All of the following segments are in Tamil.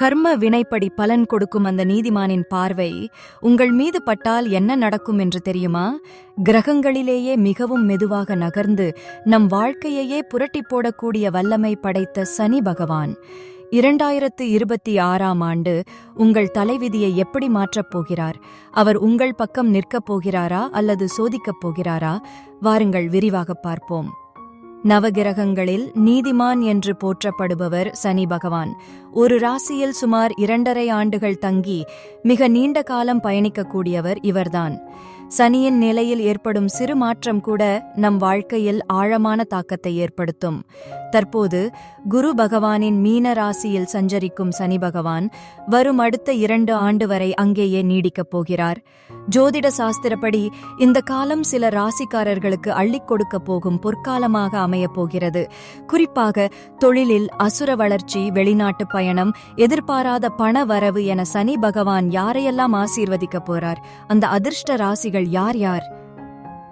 கர்ம வினைப்படி பலன் கொடுக்கும் அந்த நீதிமானின் பார்வை உங்கள் மீது பட்டால் என்ன நடக்கும் என்று தெரியுமா? கிரகங்களிலேயே மிகவும் மெதுவாக நகர்ந்து நம் வாழ்க்கையையே புரட்டி போடக்கூடிய வல்லமை படைத்த சனி பகவான். இரண்டாயிரத்து இருபத்தி ஆறாம் ஆண்டு உங்கள் தலைவிதியை எப்படி மாற்றப் போகிறார்? அவர் உங்கள் பக்கம் நிற்கப் போகிறாரா அல்லது சோதிக்கப் போகிறாரா? வாருங்கள் விரிவாகப் பார்ப்போம். நவகிரகங்களில் நீதிமான் என்று போற்றப்படுபவர் சனி பகவான். ஒரு ராசியில் சுமார் இரண்டரை ஆண்டுகள் தங்கி மிக நீண்ட காலம் பயணிக்கக்கூடியவர் இவர்தான். சனியின் நிலையில் ஏற்படும் சிறு மாற்றம் கூட நம் வாழ்க்கையில் ஆழமான தாக்கத்தை ஏற்படுத்தும். தற்போது குரு பகவானின் மீன ராசியில் சஞ்சரிக்கும் சனி பகவான் வரும் அடுத்த இரண்டு ஆண்டு வரை அங்கேயே நீடிக்கப் போகிறார். ஜோதிட சாஸ்திரப்படி இந்த காலம் சில ராசிக்காரர்களுக்கு அள்ளிக் கொடுக்க போகும் பொற்காலமாக அமையப் போகிறது. குறிப்பாக தொழிலில் அசுர வளர்ச்சி வெளிநாட்டு பயணம் எதிர்பாராத பண வரவு என சனி பகவான் யாரையெல்லாம் ஆசீர்வதிக்கப் போறார்? அந்த அதிர்ஷ்ட ராசிகள் யார் யார்?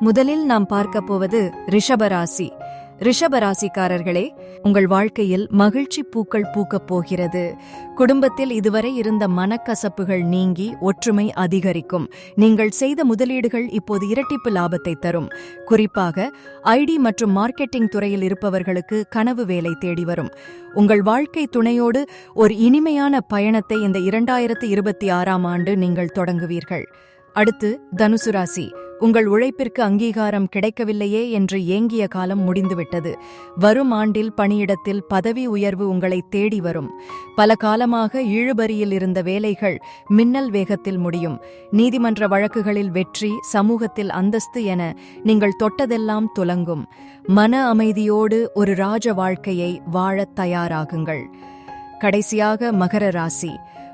முதலில் நாம் பார்க்க போவது ரிஷபராசி. ரிஷபராசிக்காரர்களே உங்கள் வாழ்க்கையில் மகிழ்ச்சி பூக்கள் பூக்கப் போகிறது. குடும்பத்தில் இதுவரை இருந்த மனக்கசப்புகள் நீங்கி ஒற்றுமை அதிகரிக்கும். நீங்கள் செய்த முதலீடுகள் இப்போது இரட்டிப்பு லாபத்தை தரும். குறிப்பாக ஐடி மற்றும் மார்க்கெட்டிங் துறையில் இருப்பவர்களுக்கு கனவு வேலை தேடி வரும். உங்கள் வாழ்க்கை துணையோடு ஒரு இனிமையான பயணத்தை இந்த இரண்டாயிரத்து இருபத்தி ஆறாம் ஆண்டு நீங்கள் தொடங்குவீர்கள். அடுத்து தனுசு ராசி. உங்கள் உழைப்பிற்கு அங்கீகாரம் கிடைக்கவில்லையே என்று ஏங்கிய காலம் முடிந்துவிட்டது. வரும் ஆண்டில் பணியிடத்தில் பதவி உயர்வு உங்களை தேடி வரும். பல காலமாக இழுபறியில் இருந்த வேலைகள் மின்னல் வேகத்தில் முடியும். நீதிமன்ற வழக்குகளில் வெற்றி சமூகத்தில் அந்தஸ்து என நீங்கள் தொட்டதெல்லாம் துலங்கும். மன அமைதியோடு ஒரு ராஜ வாழ்க்கையை வாழத் தயாராகுங்கள். கடைசியாக மகர ராசி.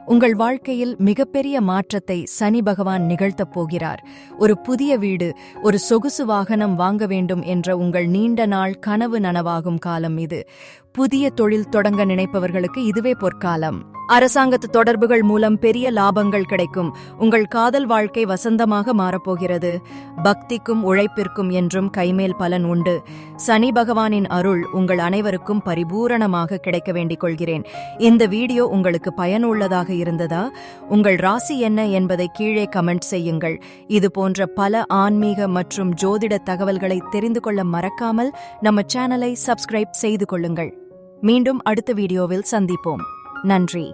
உங்கள் வாழ்க்கையில் மிகப்பெரிய மாற்றத்தை சனி பகவான் நிகழ்த்தப் போகிறார். ஒரு புதிய வீடு ஒரு சொகுசு வாகனம் வாங்க வேண்டும் என்ற உங்கள் நீண்ட நாள் கனவு நனவாகும் காலம் இது. புதிய தொழில் தொடங்க நினைப்பவர்களுக்கு இதுவே பொற்காலம். அரசாங்கத்து தொடர்புகள் மூலம் பெரிய லாபங்கள் கிடைக்கும். உங்கள் காதல் வாழ்க்கை வசந்தமாக மாறப்போகிறது. பக்திக்கும் உழைப்பிற்கும் என்றும் கைமேல் பலன் உண்டு. சனி பகவானின் அருள் உங்கள் அனைவருக்கும் பரிபூரணமாக கிடைக்க வேண்டிக் கொள்கிறேன். இந்த வீடியோ உங்களுக்கு பயனுள்ளதாக இருந்ததா? உங்கள் ராசி என்ன என்பதை கீழே கமெண்ட் செய்யுங்கள். இது போன்ற பல ஆன்மீக மற்றும் ஜோதிட தகவல்களை தெரிந்து கொள்ள மறக்காமல் நம்ம சேனலை சப்ஸ்கிரைப் செய்து கொள்ளுங்கள். மீண்டும் அடுத்த வீடியோவில் சந்திப்போம். நன்றி